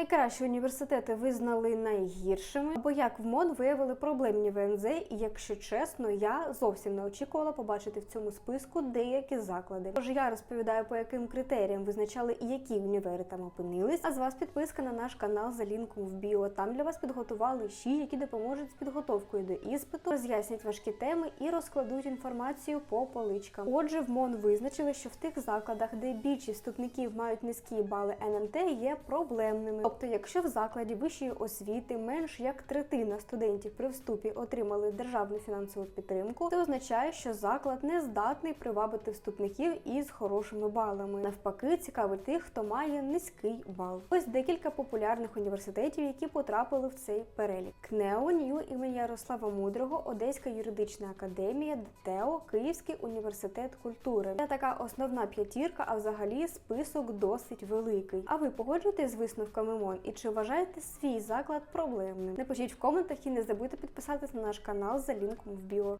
найкращі університети визнали найгіршими, або як в МОН виявили проблемні ВНЗ, і якщо чесно, я зовсім не очікувала побачити в цьому списку деякі заклади. Тож я розповідаю, по яким критеріям визначали і які універи там опинились. А з вас підписка на наш канал за лінком в біо. Там для вас підготували щі, які допоможуть з підготовкою до іспиту, роз'яснять важкі теми і розкладуть інформацію по поличкам. Отже, в МОН визначили, що в тих закладах, де більшість вступників мають низькі бали НМТ, є проблемними. Тобто, якщо в закладі вищої освіти менш як третина студентів при вступі отримали державну фінансову підтримку, це означає, що заклад не здатний привабити вступників із хорошими балами. Навпаки, цікавить тих, хто має низький бал. Ось декілька популярних університетів, які потрапили в цей перелік: КНЕО, НІУ імені Ярослава Мудрого, Одеська юридична академія, ДТЕО, Київський університет культури. Це така основна п'ятірка, а взагалі список досить великий. А ви погоджуєтесь з висновками МОН і чи вважаєте свій заклад проблемним? Напишіть в коментах і не забудьте підписатись на наш канал за лінком в біо.